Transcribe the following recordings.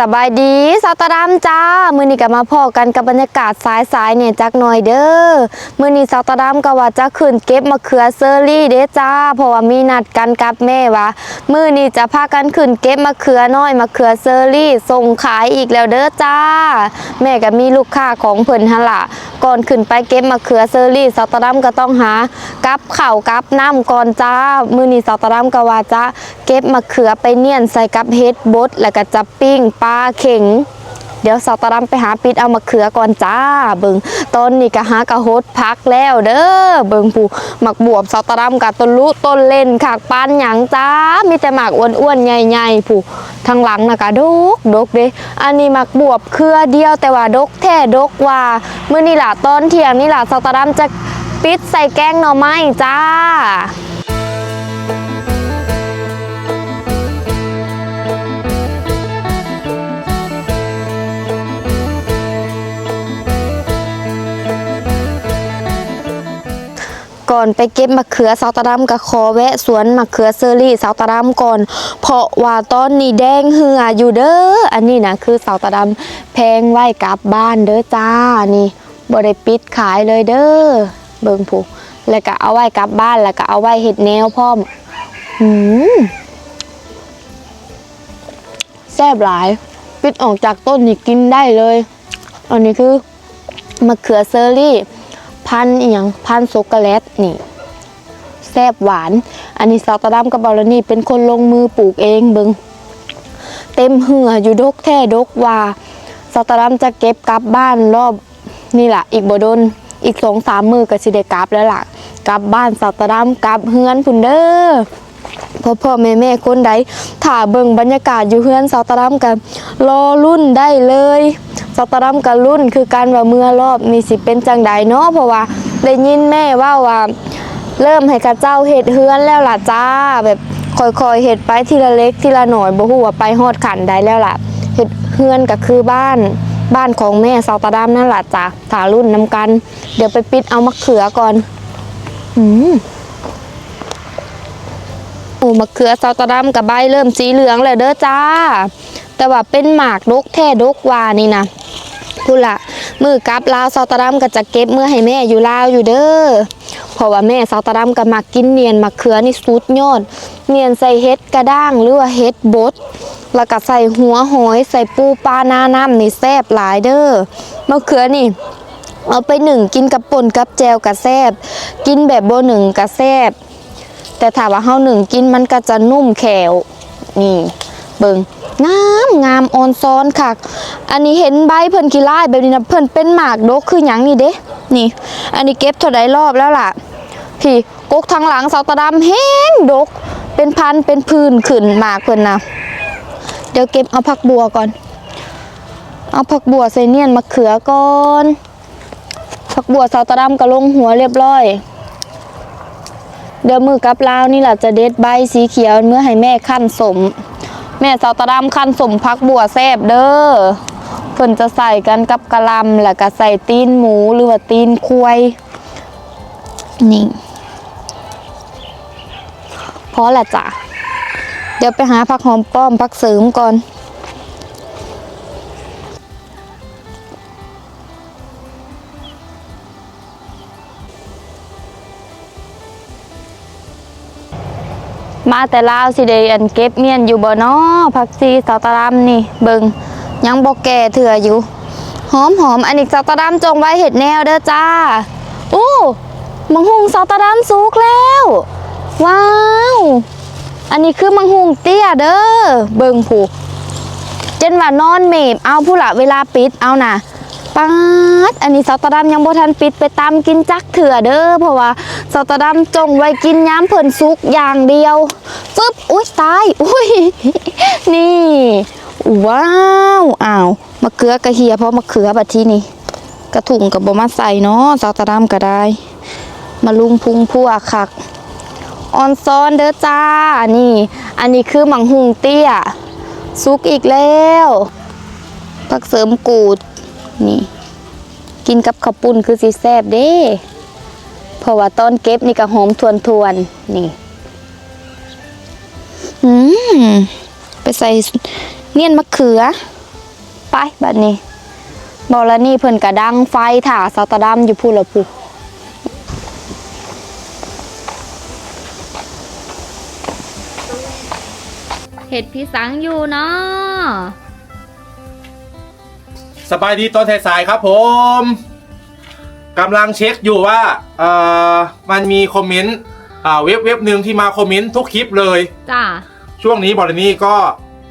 สบายดีสาวตาดำจ้า มือนี้ก็มาพอกันกับบรรยากาศสายๆเนี่ยจักหน่อยเด้อ มือนี้สาวตาดำก็ว่าจะขึ้นเก็บมะเขือเซอรี่เด้จ้า เพราะว่ามีนัดกันกับแม่ว่ามือนี้จะพากันขึ้นเก็บมะเขือน้อยมะเขือเซอรี่ส่งขายอีกแล้วเด้อจ้า แม่ก็มีลูกค้าของเพิ่นหั่นล่ะก่อนขึ้นไปเก็บมะเขือเซอรี่สาวตาดำก็ต้องหากับเข้ากับน้ำก่อนจ้า มือนี้สาวตาดำก็ว่าจะเก็บมะเขือไปเนียนใส่กับเฮดบดแล้วก็จะปิ้งปลาเข็งเดี๋ยวสาวตาดำไปหาปิดเอามะเขือก่อนจ้า เบิงตอนนี้ก็หากระโฮดพักแล้วเด้อเบิงผูหมักบวบสาวตาดำกับต้นลุต้นเล่นขากปานหยังจ้า มีแต่หมากอ้วนๆใหญ่ๆผูทางหลังน่ะก็ดกดกเด้อันนี้หมักบวบเครือเดียวแต่ว่าดกแท้ดกว่ามื้อนี้ล่ะตอนเทียงนี่ล่ะสาวตาดำจะปิดใส่แกงหน่อไม้จ้า ก่อนไปเก็บมะเขือสาวตาดำกับขอแวะสวนมะเขือเซอรี่สาวตาดำก่อน เพราะว่าตอนนี้แดงเหืออยู่เด้ออันนี้นะคือสาวตาดำแพงไว้กลับบ้านเด้อจ้านี่บ่ได้ปิดขายเลยเด้อเบิ่งผูแล้วก็เอาไว้กลับบ้านแล้วก็เอาไว้เฮ็ดแนวพร้อมหืมแซ่บหลาย ปิดออกจากต้นนี่กินได้เลย อันนี้คือมะเขือเซอรี่ พันเอหย่างพันช็อกโกแลตนี่แซ่บหวาน อันนี้สาวตาดำกับบอลนี่เป็นคนลงมือปลูกเองเบิงเต็มเหืออยู่ดกแท้ดกว่าสาวตาดำจะเก็บกลับบ้านรอบนี่แหละอีกบโดนอีกสองสามมือก็สิได้กลับแล้วล่ะกลับบ้านสาวตาดำกลับเฮือนพุ่นเด้อ พ่อพ่อแม่แม่คนใดถ้าเบิ่งบรรยากาศอยู่เฮือนสาวตาดำกันรอรุ่นได้เลยสาวตาดำกันรุ่นคือการว่าเมื่อรอบนี่สิเป็นจังใดเนาะเพราะว่าได้ยินแม่ว่าว่า เริ่มให้กับเจ้าเห็ดเฮือนแล้วล่ะจ้า แบบค่อยๆเห็ดไปทีละเล็กทีละหน่อยบ่ฮู้ว่าไปฮอดขันได้แล้วล่ะเห็ดเฮือนก็คือบ้านบ้านของแม่สาวตาดำนั่นล่ะจ้าถารุ่นนํกัน เดี๋ยวไปปิดเอามะเขือก่อน อืม โอ้มะเขือซาวตะดำกับใบเริ่มสีเหลืองแล้วเด้อจ้า แต่ว่าเป็นหมากดกแท้ดกวานี่นะพูดละมือกลับลาวซาวตะดำก็จะเก็บเมื่อให้แม่อยู่ลาวอยู่เด้อเพราะว่าแม่ซาวตะดำก็มักกินเนียนมะเขือนี่สุดยอด เนียนใส่เฮ็ดกระด้างหรือว่าเฮ็ดบดแล้วก็ใส่หัวหอยใส่ปูปลาหน้าน้ำนี่แซ่บหลายเด้อมะเขือนี่เอาไปหนึ่งกินกับป่นกับแจวกับแซบกินแบบโบหนึ่งกับแซบ แต่ถ้าว่าเฮาหนึ่งกินมันก็จะนุ่มแขวนี่เบิงงามงามออนซ้อนค่ะอันนี้เห็นใบเพิ่นขี้ลายแบบนี้นะเพิ่นเป็นหมากดกคือหยังนี่เด้นี่ อันนี้เก็บเท่าใดรอบแล้วล่ะ พี่กกทางหลังเสาตะดำแห้งดก เป็นพันเป็นพื้นขึ้นหมากเพิ่นนะเดี๋ยวเก็บเอาผักบัวก่อน เอาผักบัวใส่เนียนมะเขือก่อนผักบัวเสาตะดำก็ลงหัวเรียบร้อย เดี๋ยวมือกับลาวนี่แหละจะเด็ดใบสีเขียวเมื่อให้แม่ขั้นสม แม่สาวตะดำขั้นสมพักบัวแซบเด้อเพิ่นจะใส่กันกับกะลำแล้วก็ใส่ตีนหมูหรือว่าตีนควายนี่พอละจ้ะเดี๋ยวไปหาผักหอมป้อมผักเสริมก่อน มาแต่ลาวสิเดอันเก็บเมียนอยู่บ่นอผักซีสาวตะดำนี่เบิงยังบ่แก่เถื่ออยู่ หอมหอมอันนี้สาวตะดำจงไว้เห็ดแนวเด้อจ้าอู้มังหุงสาวตะดำสุกแล้ว ว้าว อันนี้คือมังหุงเตี้ยเด้อเบิงผูเจนว่านอนเมบเอาผู้ละเวลาปิดเอาน่ะป๊าดอันนี้สาวตะดำยังบ่ทันปิดไปตามกินจักเถื่อเด้อเพราะว่า สาตะดำจงไว้กินย้ำเพิ่นสุกอย่างเดียวฟึบอุ้ยตายอุ้ยนี่ว้าวอ้าวมะเขือกระเฮียเพราะมะเขือบัดที่นี้กระถุงกับบมาใส่เนาะสาตะดำก็ได้มาลุงพุงพัวคักออนซอนเด้อจ้านี่ อันนี้คือหมังหุงเตี้ยซุกอีกแล้วผักเสริมกูดนี่ กินกับข้าวปุ้นคือสีแซบเด้ เพราะว่าตอนเก็บนี่ก็หอมทวนทวนๆนี่ อืมไปใส่เนียนมะเขือ ไปบัดนี้บอลนี่เพิ่นกระดังไฟถ่าสาวตาดำอยู่พูละพูเห็ดพี่สังอยู่เนาะสบายดีตอนสายๆครับผม กำลังเช็คอยู่ว่าเอ่อมันมีคอมเมนต์อ่าเว็บเว็บหนึ่งที่มาคอมเมนต์ทุกคลิปเลย จ้าช่วงนี้บอลนี่ก็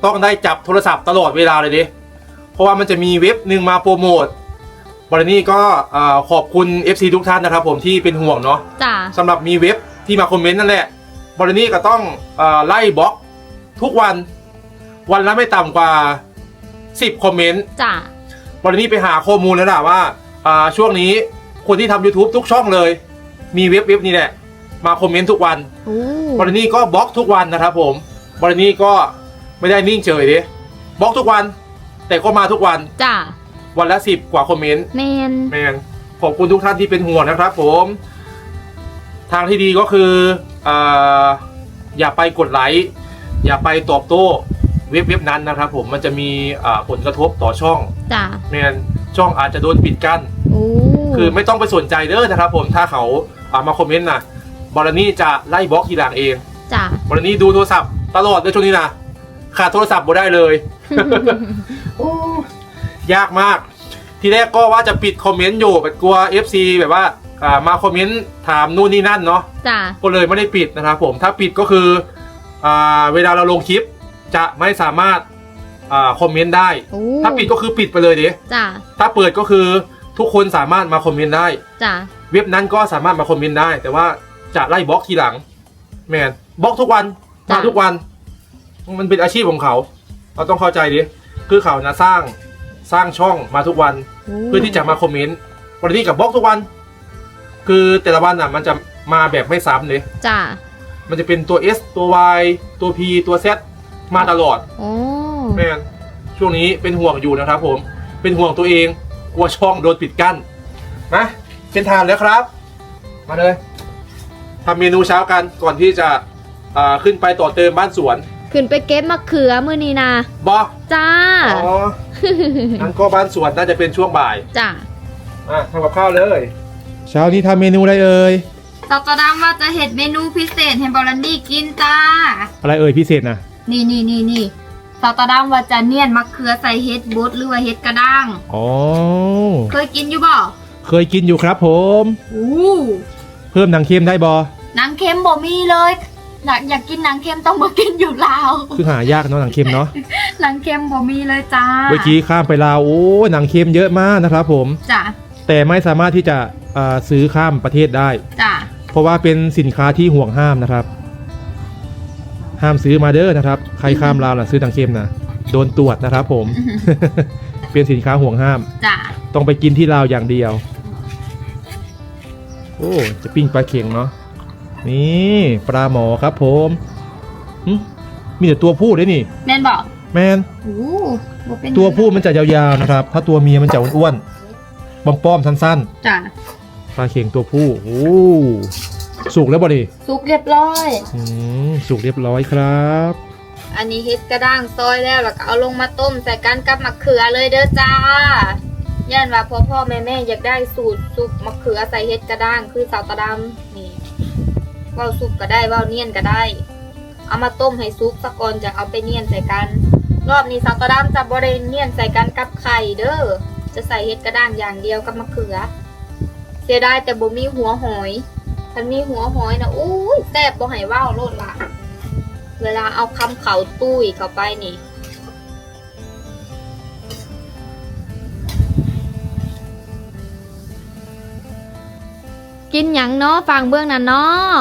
ต้องได้จับโทรศัพท์ตลอดเวลาเลยดิเพราะว่ามันจะมีเว็บหนึ่งมาโปรโมทบอลนี่ก็อ่าขอบคุณ FC ทุกท่านนะครับผมที่เป็นห่วงเนาะ จ้าสำหรับมีเว็บที่มาคอมเมนต์นั่นแหละบอลนี่ก็ต้องอาไล่บล็อกทุกวัน วันละไม่ต่ำกว่า 10 คอมเมนต์จ้าบอลนี่ไปหาข้อมูลแล้วนะว่าอ่าช่วงนี้ คนที่ทำ YouTube ทุกช่องเลย มีเว็บเว็บนี้แหละ มาคอมเมนต์ทุกวัน โอ้บอลนี่ก็บล็อกทุกวันนะครับผมบอลนี่ก็ไม่ได้นิ่งเฉยดิบล็อกทุกวัน แต่ก็มาทุกวันจ้าวันละสิบกว่าคอมเมนต์แมนแมนขอบคุณทุกท่านที่เป็นห่วงนะครับผม ทางที่ดีก็คืออาอย่าไปกดไลค์อย่าไปตอบโต้เว็บเว็บนั้นนะครับผมมันจะมีอ่าผลกระทบต่อช่องจ้าแมนช่องอาจจะโดนปิดกั้น โอ้ คือไม่ต้องไปสนใจเด้อนะครับผมถ้าเขาอ่ามาคอมเมนต์นะบอลนี่จะไล่บล็อกทีหลังเองจ้าบอลนี่ดูโทรศัพท์ตลอดในช่วงนี้นะขาดโทรศัพท์บ่ได้เลยโอ้ยากมาก ทีแรกก็ว่าจะปิดคอมเมนต์อยู่แบบกลัว FC แบบว่าอ่ามาคอมเมนต์ถามนู่นนี่นั่นเนาะจ้าก็เลยไม่ได้ปิดนะครับผมถ้าปิดก็คืออ่าเวลาเราลงคลิปจะไม่สามารถอ่าคอมเมนต์ได้โอ้ถ้าปิดก็คือปิดไปเลยดิจ้าถ้าเปิดก็คือ ทุกคนสามารถมาคอมเมนต์ได้ จ้าเว็บนั้นก็สามารถมาคอมเมนต์ได้ แต่ว่าจะไล่บล็อกทีหลัง แมนบล็อกทุกวันมาทุกวัน มันเป็นอาชีพของเขา เราต้องเข้าใจดิคือเขานะสร้างสร้างช่องมาทุกวัน เพื่อที่จะมาคอมเมนต์วันนี้กับบล็อกทุกวัน คือแต่ละวันอะ มันจะมาแบบไม่ซ้ำเลยจ้ามันจะเป็นตัว S ตัว Y ตัว P ตัว Z มาตลอดโอ้แม่นช่วงนี้เป็นห่วงอยู่นะครับผมเป็นห่วงตัวเอง กลัวช่องโดนปิดกั้นนะเป็นทานแล้วครับ มาเลยทำเมนูเช้ากันก่อนที่จะอ่าขึ้นไปต่อเติมบ้านสวนขึ้นไปเก็บมะเขือมื้อนี้นะบอจ้า อ๋อนั่นก็บ้านสวนน่าจะเป็นช่วงบ่ายจ้าอะทำกับข้าวเลย เช้านี้ทำเมนูอะไรเอ่ยตอกระดำว่าจะเห็ดเมนูพิเศษให้บอลันดี้กินจ้า อะไรเอ่ยพิเศษนะนี่นี่นี่นี่ สาวตาดำว่าจะเนียนมะเขือใส่เห็ดบดหรือว่าเห็ดกระด้าง อ๋อ เคยกินอยู่บ่เคยกินอยู่ครับผม อู้เพิ่มหนังเค็มได้บอหนังเค็มบ่มีเลยอยากอยากกินหนังเค็มต้องมากินอยู่ลาวคือหายากเนาะหนังเค็มเนาะหนังเค็มบ่มีเลยจ้าเมื่อกี้ข้ามไปลาวโอ้หนังเค็มเยอะมากนะครับผมจ้าแต่ไม่สามารถที่จะอ่าซื้อข้ามประเทศได้จ้าเพราะว่าเป็นสินค้าที่ห่วงห้ามนะครับ ห้ามซื้อมาเด้อนะครับ ใครข้ามลาวน่ะซื้อหนังเค็มนะโดนตรวจนะครับผม เป็นสินค้าห่วงห้าม จ้าต้องไปกินที่ลาวอย่างเดียว โอ้ จะปิ้งปลาเข็งเนาะ นี่ปลาหมอครับผมหึมีแต่ตัวผู้ด้วยนี่ แม่นบ่แมนอู้บ่เป็นตัวผู้มันจะยาวๆนะครับ ถ้าตัวเมียมันจะอ้วนๆป้อมๆสั้นจ้าๆปลาเข็งตัวผู้ โอ้ สุกแล้วบ่ดิสุกเรียบร้อย อืมสุกเรียบร้อยครับ อันนี้เฮ็ดกระด้างซอยแล้วแล้วก็เอาลงมาต้มใส่กันกับมะเขือเลยเด้อจ้าย่านว่าพ่อพ่อแม่แม่อยากได้สูตรซุปมะเขือใส่เฮ็ดกระด้างคือสาวตะดำนี่เว้าซุปก็ได้เว้าเนียนก็ได้ เอามาต้มให้ซุปสะก่อนจะเอาไปเนียนใส่กัน รอบนี้สาวตะดำจะบริเนียนใส่กันกับไข่เด้อจะใส่เฮ็ดกระด้างอย่างเดียวกับมะเขือ เสียดายแต่บ่มีหัวหอย ถ้ามีหัวหอยนะอู้ยแซ่บบ่ให้เว้าโลดละเวลาเอาคำเขาตุ้ยเข้าไปนี่กินหยังเนาะฟังเบื้องนั้นเนาะ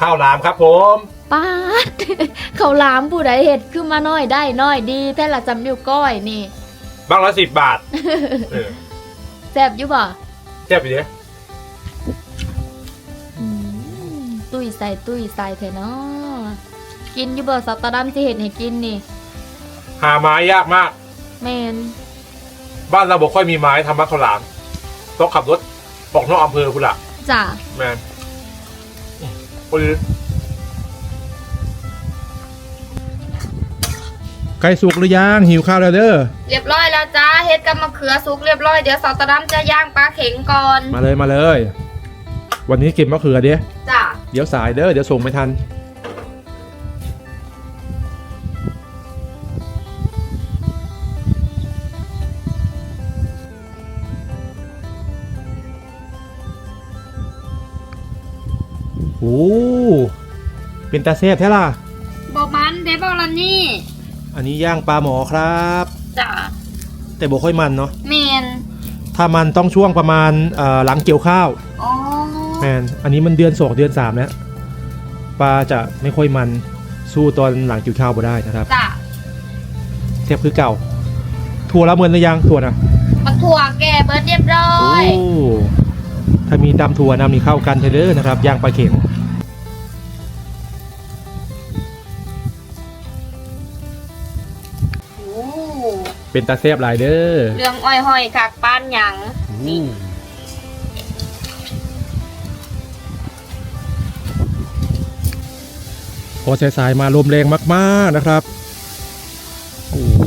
ข้าวหลามครับผมป้าด เขาวหลามผู้ใดเห็ดขึ้นมาน้อยได้น้อยดีแท้ละจำนิ้วก้อยนี่ บ้างละสิบบาท เออแซ่บอยู่บ่ แซ่บอยู่เด้อื ตุ้ยใส่ตุ้ยใส่เถอะเนาะกินอยู่บ่สัตว์ตาดำที่เห็ดให้กินนี่ หาไม้ยากมาก แมนบ้านเราบอกค่อยมีไม้ทำบ้านข้าวหลามต้องขับรถออกนอกอำเภอคุณละจ้ะแมนอืมปืนไก่สุกหรือยังหิวข้าวแล้วเด้อ เรียบร้อยแล้วจ้าเฮ็ดกับมะเขือสุกเรียบร้อยเดี๋ยวสาวตะดำจะย่างปลาเข็งก่อน มาเลยมาเลย วันนี้กินมะเขือเด้จ้ะเดี๋ยวสายเด้อเดี๋ยวส่งไม่ทัน โอ้เป็นตาเซฟแท้ล่ะ บอมันเดบอลนี่อันนี้ย่างปลาหมอครับ จ้ะแต่บ่ค่อยมันเนาะ เมนถ้ามันต้องช่วงประมาณเอ่อหลังเกี่ยวข้าวอ๋อ แมนอันนี้มันเดือนสองเดือนสามแล้วปลาจะไม่ค่อยมันสู้ตอนหลังเกี่ยวข้าวบ่ได้นะครับจ้ะเทียบคือเก่าถั่วละเมินหรือยังถั่วนะมันถั่วแก่เบิร์ดเรียบร้อโอ้ยถ้ามีตำถั่วนำนี่เข้ากันเทเลอร์นะครับย่างปลาเข็งโอ้เป็นตาเซฟหลายเด้อเรื่องอ้อยห้อยคักป้านหยังนี่ พอสายๆมาลมแรงมากๆนะครับ โอ้โห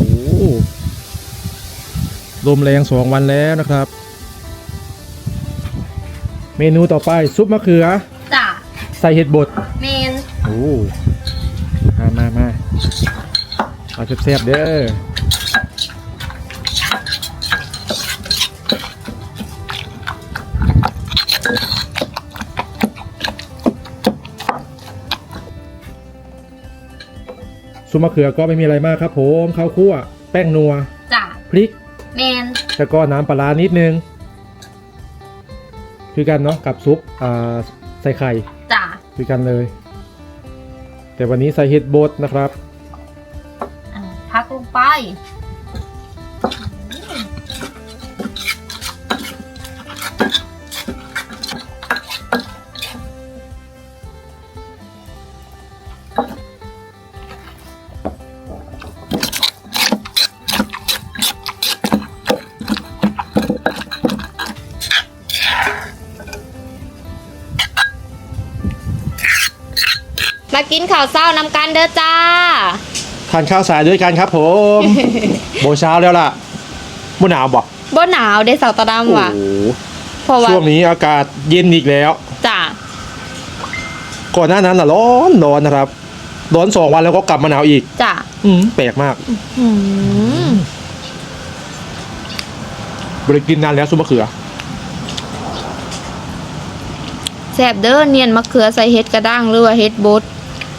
ลมแรงสองวันแล้วนะครับ เมนูต่อไปซุปมะเขือ จ้ะใส่เห็ดบด เมนโอ้มามามาเอาแซ่บๆเด้อ ซุปมะเขือก็ไม่มีอะไรมากครับผมข้าวคั่ว แป้งนัว จ้ะพริกเมนแล้วก็น้ำปลาร้านิดนึง คือกันเนาะกับซุปอ่าใส่ไข่จ้ะคือกันเลย แต่วันนี้ใส่เห็ดบดนะครับอะพักลงไป กินข้าวเศร้านำกันเด้อจ้า ทานข้าวสายด้วยกันครับผม โบเช้าแล้วล่ะมุหนาวบอกบ่หนาวเด้เสาร์ตะดำว่ะ โอ้โหเพราะว่าช่วงนี้อากาศเย็นอีกแล้ว จ้ะก่อนหน้านั้นน่ะร้อนร้อนนะครับ ร้อนสองวันแล้วก็กลับมาหนาวอีก จ้ะอืมแปลกมากอืมบริกินนานแล้วซุปมะเขือ แซ่บเด้อเนียนมะเขือใส่เห็ดกระด้างหรือว่าเห็ดบด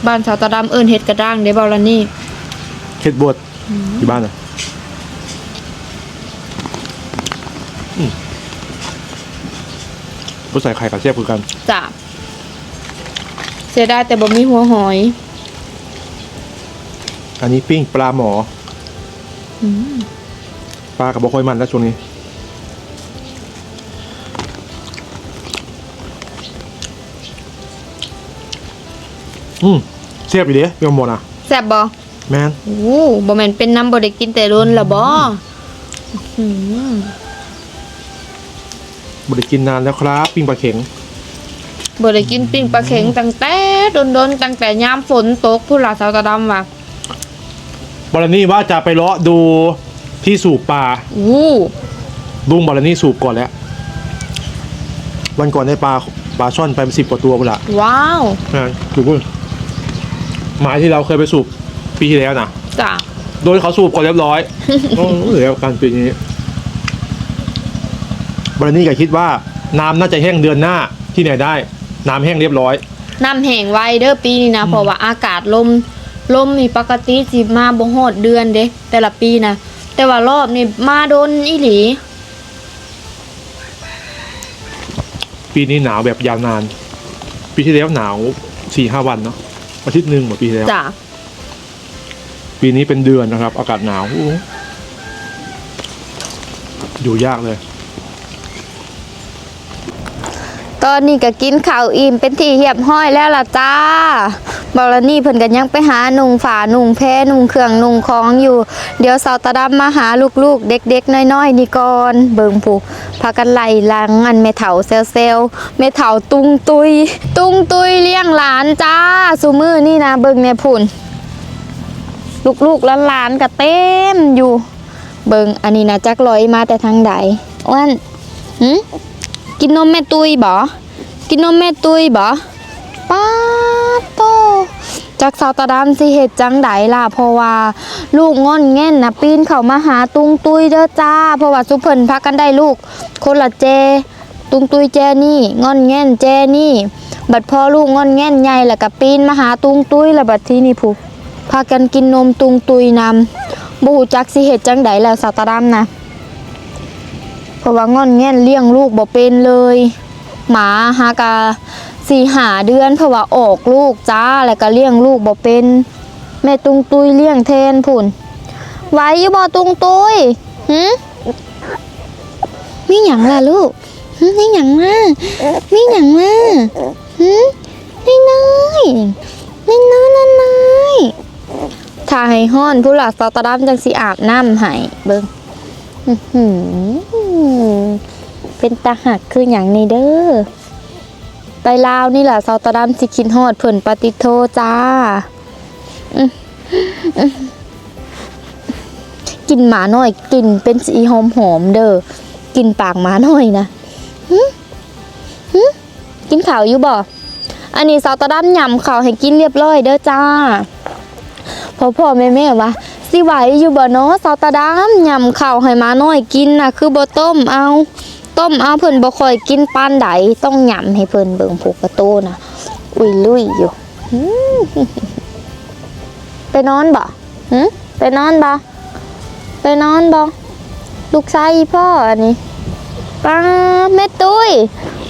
บ้านสาวตะดำเอิ้นเห็ดกระด้างเด้บ่ล่ะนี่เห็ดบดที่บ้านน่ะอืมก็ใส่ไข่กับเทียบคือกันจ้ะเสียดายแต่บ่มีหัวหอย อันนี้ปิ้งปลาหมออืมปลากับบะคอยมันแล้วช่วงนี้ อืมเสียบอยู่เด้พี่อมบนะแซ่บบ่แมนโอ้บ่แม่นเป็นน้ำบ่ได้กินแต่รุนละบ่อืมบริกินนานแล้วครับปิ้งปลาเข็งบ่ได้กินปิ้งปลาเข็งตั้งแต่ดนๆตั้งแต่ยามฝนตกผู้หลาสาวตะดำว่ะบอลนี่ว่าจะไปเลาะดูที่สูบปลาอู้ลุงบอลนี่สูบก่อนแล้ว วันก่อนได้ปลาปลาช่อนไปสิบกว่าตัวกูละว้าวนะถูกป่ะ หมายที่เราเคยไปสูบปีที่แล้วนะจ้ะโดนเขาสูบก่อนเรียบร้อยโอ้เหลือการปีนี้บรนี่ก็คิดว่าน้ำน่าจะแห้งเดือนหน้าที่ไหนได้ น้ำแห้งเรียบร้อย น้ำแห้งไวเด้อปีนี้นะเพราะว่าอากาศลมลมนี่ปกติสิมาบ่ฮอดเดือนเด้แต่ละปีนะแต่ว่ารอบนี่มาโดนอีหลี ปีนี้หนาวแบบยาวนาน ปีที่แล้วหนาวสี่ห้าวันเนาะ อาทิตย์หนึ่งเหมือนปีที่แล้ว จ้ะปีนี้เป็นเดือนนะครับ อากาศหนาวโอ้โหอยู่ยากเลย ตอนนี้ก็กินข้าวอิ่มเป็นที่เรียบห้อยแล้วล่ะจ้า บอลนี่เพิ่นก็ยังไปหาหนุ่งฝาหนุ่งแพ้หนุ่งเครื่องหนุ่งของอยู่ เดี๋ยวสาวตาดำมาหาลูกๆ เด็กๆน้อยๆนี่ก่อนเบิ่งผู้พากันไล่หลังอันแม่เฒ่าเซลๆแม่เฒ่าตุงตุย ตุงตุยเลี้ยงหลานจ้าซุมือนี่นะเบิ่งแน่พุ่นลูกๆหลานๆก็เต็มอยู่ เบิงอันนี้นะจักลอยมาแต่ทางใดอ้วนหืมกินนมแม่ตุยบ่กินนมแม่ตุยบ่ ป้าโตจากสาวตาดำสิเฮ็ดจังไดล่ะเพราะว่า ลูกง่อนแง่นนะปีนเข้ามาหาตุงตุยเด้อจ้า เพราะว่าสุเพิ่นพักกันได้ลูก คนละเจ ตุงตุยแจนี่ง่อนแง่นแจนี่ บัดพอลูกง่อนแง่นใหญ่แล้วก็ปีนมาหาตุงตุยแล้วบัดที่นี่ผู้พากันกินนมตุงตุยนำบูจักสิเฮ็ดจังไดแล้วสาวตาดำนะเพราะว่าง่อนแง่นเลี้ยงลูกบ่เป็นเลย หมาหากา สี่หาเดือนเพราะว่าออกลูกจ้าแล้วก็เลี้ยงลูกบ่เป็น แม่ตุงตุยเลี้ยงแทนพุ่นไหวอยู่บ่ตุงตุยหืมีหยังล่ะลูกหึมีหยังมามีหยังมาหืน้อยน้อยน้อยน้อยน้อยน้อยถ้าให้ฮ้อนผู้หลักสาตาดำจังสิอาบน้ำให้เบิ่งเป็นตาหักคืออย่างนี้เด้อ ไปลาวนี่แหละซาวตะดำสิคินฮอดเพิ่นปฏิโทจ้ากินหมาหน่อยกินเป็นสีหอมหอมเด้อกินปากหมาหน่อยนะกินข่าวอยู่บ่อันนี้ซาวตะดำยำข่าวให้กินเรียบร้อยเด้อจ้าพ่อพ่อแม่แม่ว่าสิไหวอยู่บ่เนาะสาวตาดำยำข้าวให้หมาน้อยกินนะคือบ่ต้มเอา ต้มเอาเพิ่นบ่ค่อยกินปานใดต้องยำให้เพิ่นเบิ่งผูกกระโตน่ะอุ้ยลุยอยู่ไปนอนบ่หึไปนอนบ่ไปนอนบ่ลูกชายพ่ออันนี้ป้าแม่ตุ้ย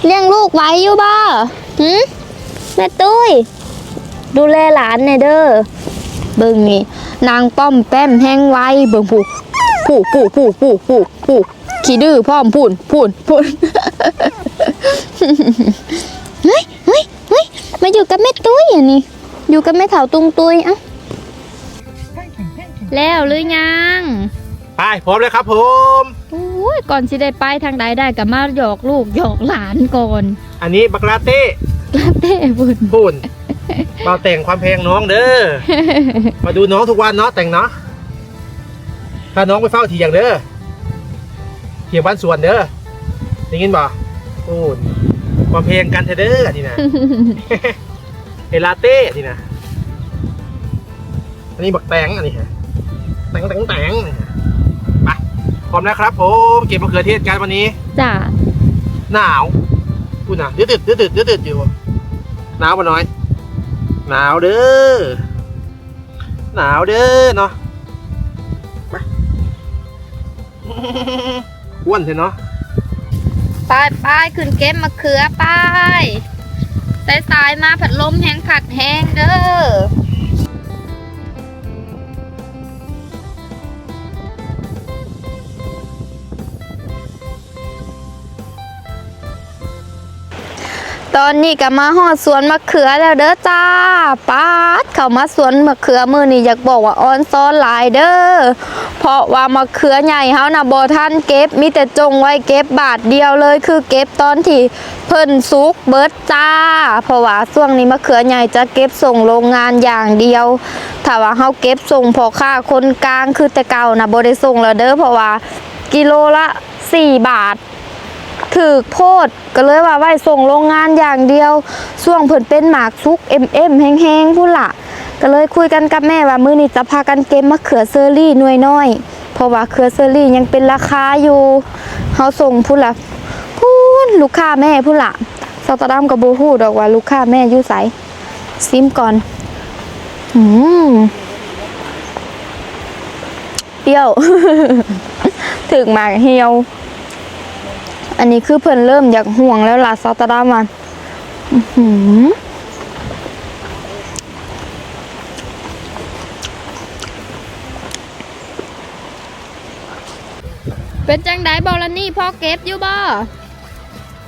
เลี้ยงลูกไหวอยู่บ่หึแม่ตุ้ย ดูแลหลานหน่อยเด้อเบิ่งนี่นางป้อมแป้มแห้งไว้เบิ่งผู้ผู้ผู้ผู้ผู้ผู้ผู้ ขี้ดื้อพร้อมพูนพูนพูนเฮ้ยเฮ้ยเฮ้ยมาอยู่กับแม่ตุ้ยอะนี่ อยู่กับแม่เถาตุงตุยอะแล้วหรือยังไปพร้อมเลยครับผมโอ้ยก่อนสิได้ไปทางใดได้กับมาหยอกลูกหยอกหลานก่อน อันนี้บักลาเต้ลาเต้บุญปุ่นเราแต่งความเพลงน้องเด้อมาดูน้องทุกวันเนาะแต่งเนาะถ้าน้องไปเฝ้าทีอย่างเด้อ เทียงบ้านสวนเด้อได้ยินบ่ปุ่นความเพลงกันเถอะเด้อนี่นะเอลาเต้นี่นะอันนี้บักแตงอันนี้ฮะแตงแตงแตงนี่ฮะไปพร้อมนะครับผมเก็บมะเขือเทศกันวันนี้จ้าหนาวพูดนะเดือดเดือดเดือดเดือดเดือดอยู่หนาวปะน้อย หนาวเด้อหนาวเด้อเนาะไป อ้วนใช่เนาะป้ายป้ายขึ้นเก็บมะเขือไปสายสายๆมาผัดลมแห้งผัดแห้งเด้อ ตอนนี้ก็มาฮอดสวนมะเขือแล้วเด้อจ้าป๊าดเข้ามาสวนมะเขือมือนี่อยากบอกว่าออนซ้อนหลายเด้อเพราะว่ามะเขือใหญ่เฮานะบ่ทันเก็บมีแต่จงไว้เก็บบาทเดียวเลยคือเก็บตอนที่เพิ่นสุกเบิดจ้า เพราะว่าช่วงนี้มะเขือใหญ่จะเก็บส่งโรงงานอย่างเดียวถ้าว่าเฮาเก็บส่งพอค่าคนกลางคือแต่เก่านะบ่ได้ส่งแล้วเด้อเพราะว่ากิโลละ 4 บาท ถือโพดก็เลยว่าไว้ส่งโรงงานอย่างเดียวช่วงเพิ่นเป็นหมากซุกเอ็มเอ็มแห้งๆพุ่นละก็เลยคุยกันกับแม่ว่ามื้อนี้จะพากันเก็บมะเขือเซอรี่หน่วยน้อยเพราะว่าเขือเซอรี่ยังเป็นราคาอยู่เฮาส่งพุ่นละพูนลูกค้าแม่พุ่นละสตอดัมกับบูฮู้ดอกว่าลูกค้าแม่อยู่ไสซิมก่อนอืมเปรี้ยวถึงหมากเหี่ยว อันนี้คือเพิ่นเริ่มอยากห่วงแล้วล่ะซาตาดามันอื้อหือเป็นจังไดบอลนี่พ่อเก็บอยู่บ่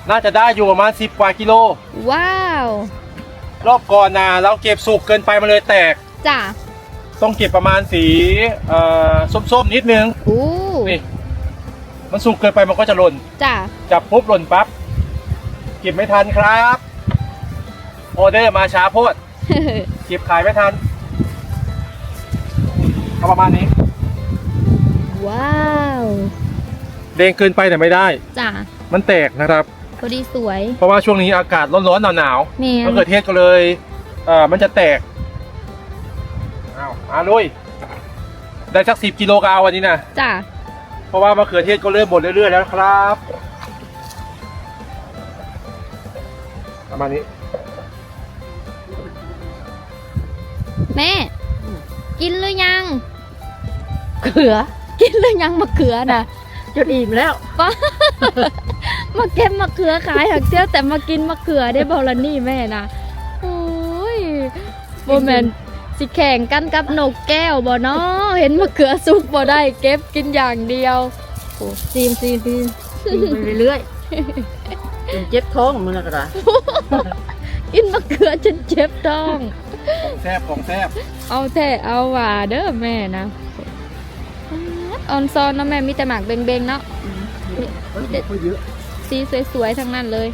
น่าจะได้อยู่ประมาณสิบกว่ากิโล ว้าว รอบก่อนนะเราเก็บสุกเกินไปมันเลยแตก จ้ะ ต้องเก็บประมาณสีเอ่อส้มๆนิดนึง อู้นี่ มันสุกเกินไปมันก็จะหล่นจ้ะจับปุ๊บหล่นปั๊บเก็บไม่ทันครับออเดอร์มาช้าโพดเก็บขายไม่ทันเอาประมาณนี้ ว้าวแดงเกินไปแต่ยไม่ได้ จ้ะมันแตกนะครับ พอดีสวย เพราะว่าช่วงนี้อากาศร้อนๆหนาวแม่ๆน มะเขือเทศก็เลยเอ่อมันจะแตกอ้าวมาลุยได้สักสิบกิโลก็เอาวันนี้นะ จ้ะ เพราะว่ามะเขือเทศก็เริ่มหมดเรื่อยๆแล้วครับ ประมาณนี้ แม่ กินหรือยัง เขือ กินหรือยังมะเขือน่ะ จนอิ่มแล้ว ป้า มาเก็บมะเขือขายหักเที่ยวแต่มากินมะเขือได้บอลนี่แม่นะโอ้ยโบแมน สิแข่งกันกับนกแก้วบ่เนาะเห็นมะเขือสุกบ่ได้เก็บกินอย่างเดียวโอ้ซีมซีมซีมกินไปเรื่อยๆจนเจ็บท้องมันนะกระดากินมะเขือจนเจ็บท้องของแซบของแซบเอาแท้เอาว่าเด้อแม่นะออนซอนเนาะแม่มีแต่หมากเบงๆเนาะเด็ดเยอะสีสวยๆทั้งนั้นเลย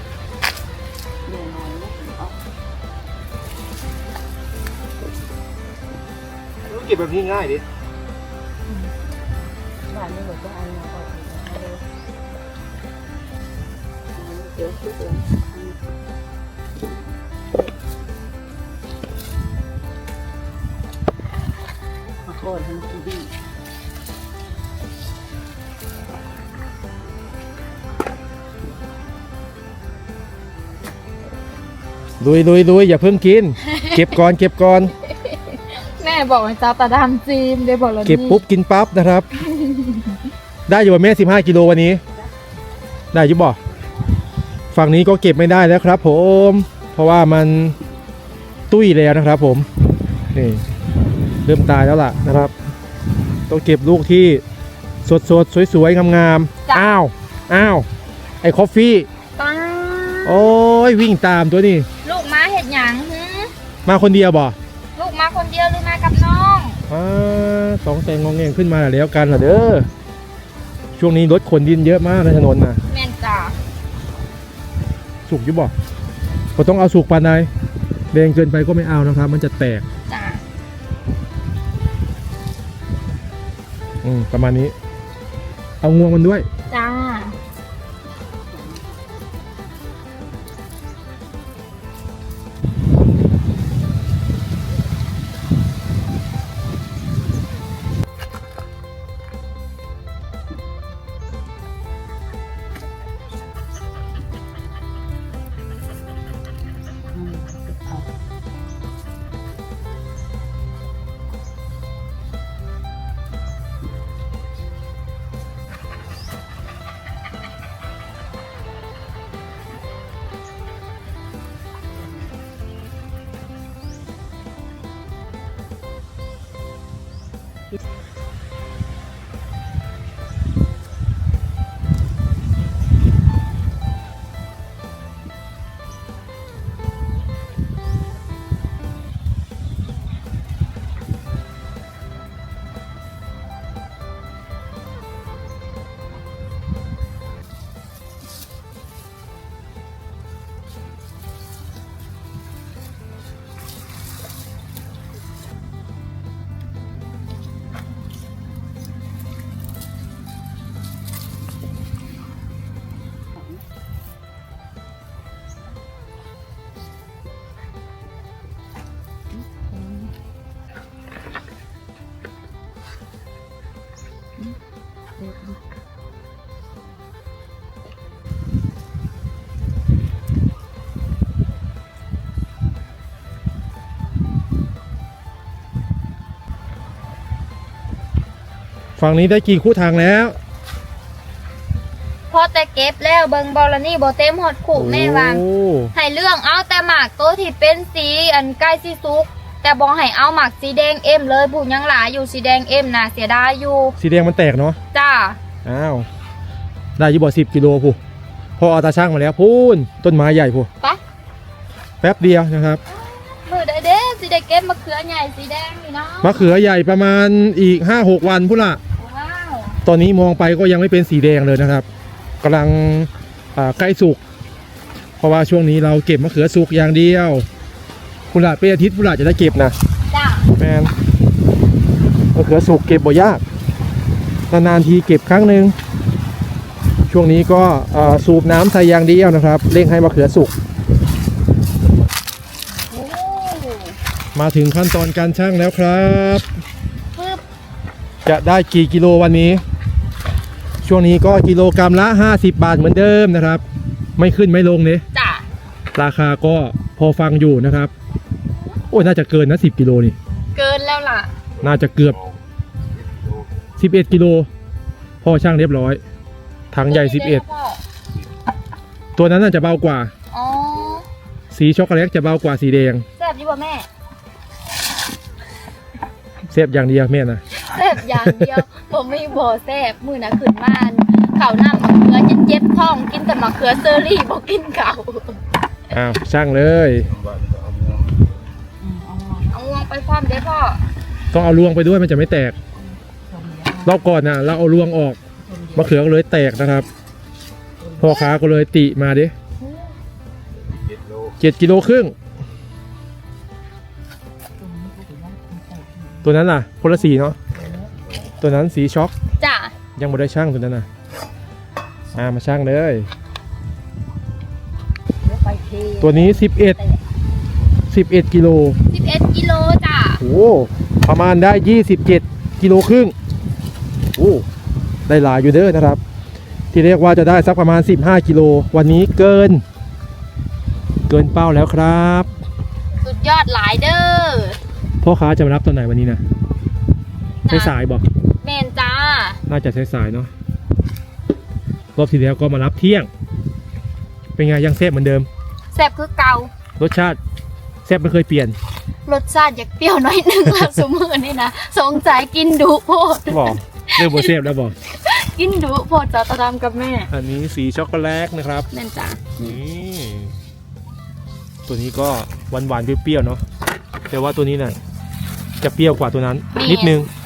เก็บแบบนี้ง่ายดิบ้านนี้บอกว่าอะไรนเดี๋ยวคิดเองมาโค่นให้มันกินดีลุยลุยลุยอย่าเพิ่งกิน เก็บก่อนเก็บก่อน บอกให้เจ้าตาดำจีมได้บอกแล้วเก็บปุ๊บกินปั๊บนะครับ ได้อยู่ว่าแม่สิบห้ากิโลวันนี้ ได้อยุบบ่ฝั่งนี้ก็เก็บไม่ได้แล้วครับ ผม เพราะว่ามันตุ้ยแล้วนะครับ ผมนี่เริ่มตายแล้วล่ะนะครับต้องเก็บลูกที่สดสดๆสวยๆงามๆอ้าวอ้าวไอ้คอฟฟี่ป้าโอ้ยวิ่งตามตัวนี้ลูกม้าเห็ดหยังหือมาคนเดียวบ่ลูก ม้าคนเดียวหรือมากับน้องอ่าสองแตงงองแงงขึ้นมาแล้วกันเหรอเด้อช่วงนี้รถขนดินเยอะมากในถนนน่ะแม่นจ้าสุกอยุบบ่ก็ต้องเอาสุกปานใดแดงเกินไปก็ไม่เอานะครับ มันจะแตกจ้าอืมประมาณนี้ เอางวงมันด้วย จ้า ฝั่งนี้ได้กี่คู่ทางแล้ว พอแต่เก็บแล้วเบิงบอลนี่บอเต็มหดขู่แม่วางโอ้ให้เรื่องเอาแต่หมากตัวที่เป็นสีอันใกล้สีสุก แต่บอให้เอาหมากสีแดงเอ็มเลยผู้ยังหลายอยู่สีแดงเอ็มนะเสียดายอยู่สีแดงมันแตกเนาะจ้าอ้าวได้อยี่บ่สิบกิโลผู้พอเอาตาช่างมาแล้วพูนต้นไม้ใหญ่ผู้ไปแป๊บเดียวนะครับมือได้เด้สีได้เก็บมะเขือใหญ่สีแดงนี่เนาะมะเขือใหญ่ประมาณอีก5-6วันพุ่นละว้าว ตอนนี้มองไปก็ยังไม่เป็นสีแดงเลยนะครับกำลังอ่าใกล้สุก เพราะว่าช่วงนี้เราเก็บมะเขือสุกอย่างเดียว คุณละเป็นอาทิตย์คุณละจะได้เก็บนะจ้าแมนมะเขือสุกเก็บบ่ยากนานๆทีเก็บครั้งหนึ่งช่วงนี้ก็เอ่อสูบน้ำใส่อยางเดียวนะครับเร่งให้มะเขือสุก มาถึงขั้นตอนการช่างแล้วครับปึ๊บจะได้กี่กิโลวันนี้ ช่วงนี้ก็กิโลกรรัมละ 50 บาทเหมือนเดิมนะครับ ไม่ขึ้นไม่ลงเนี่ยจ้ะราคาก็พอฟังอยู่นะครับ โอ้ยน่าจะเกินนะ10กิโลนี่ เกินแล้วล่ะ น่าจะเกือบ 11กิโลพ่อช่างเรียบร้อย ถังใหญ่ 11 ตัวนั้นน่าจะเบากว่า อ๋อ สีช็อกโกแลตจะเบากว่าสีแดง แซ่บอยู่ป่ะแม่ เซฟอย่างเดียวแม่นะแซ่บอย่างเดียวผมไม่บ่แซ่บมือนะขึ้นมานข้าวหน้ามะเขือเจ็บๆท้องกินแต่มะเขือเซอรี่บ่กินข้าวอ้าวช่างเลยเอางวงไปพร้อมเด้อพ่อต้องเอารวงไปด้วยมันจะไม่แตกรอบก่อนนะเราเอารวงออกมะเขือก็เลยแตกนะครับพ่อค้าก็เลยติมาดิเจ็ดกิโลครึ่ง ตัวนั้นล่ะคนละสีเนาะตัวนั้นสีช็อกจ้ะยังไม่ได้ช่างตัวนั้นนะอ่ามาช่างเลยไปเทตัวนี้11 11กิโล11กิโลจ้ะโอ้ประมาณได้27กิโลครึ่งโอ้ได้หลายอยู่เด้อนะครับ ที่เรียกว่าจะได้สักประมาณ15กิโลวันนี้เกิน เกินเป้าแล้วครับ สุดยอดหลายเด้อ พ่อค้าจะมารับตอนไหนวันนี้นะสายๆบอก แมนจ้า น่าจะสายๆเนาะ รอบที่แล้วก็มารับเที่ยง เป็นไงยังแซ่บเหมือนเดิม แซ่บคือเก่ารสชาติแซ่บไม่เคยเปลี่ยนรสชาติอยากเปรี้ยวน้อยหนึงละสมือนี่นะสงสัยกินดุโพดบอกเรื่องโบเซฟแล้วบอก กินดุโพดจ้าตาดำกับแม่อันนี้สีช็อกโกแลตนะครับ แม่นจ้านี่ตัวนี้ก็หวานหวานๆเปรี้ยวๆเนาะแต่ว่าตัวนี้น่ะ จะเปรี้ยวกว่าตัวนั้น นิดนึงแ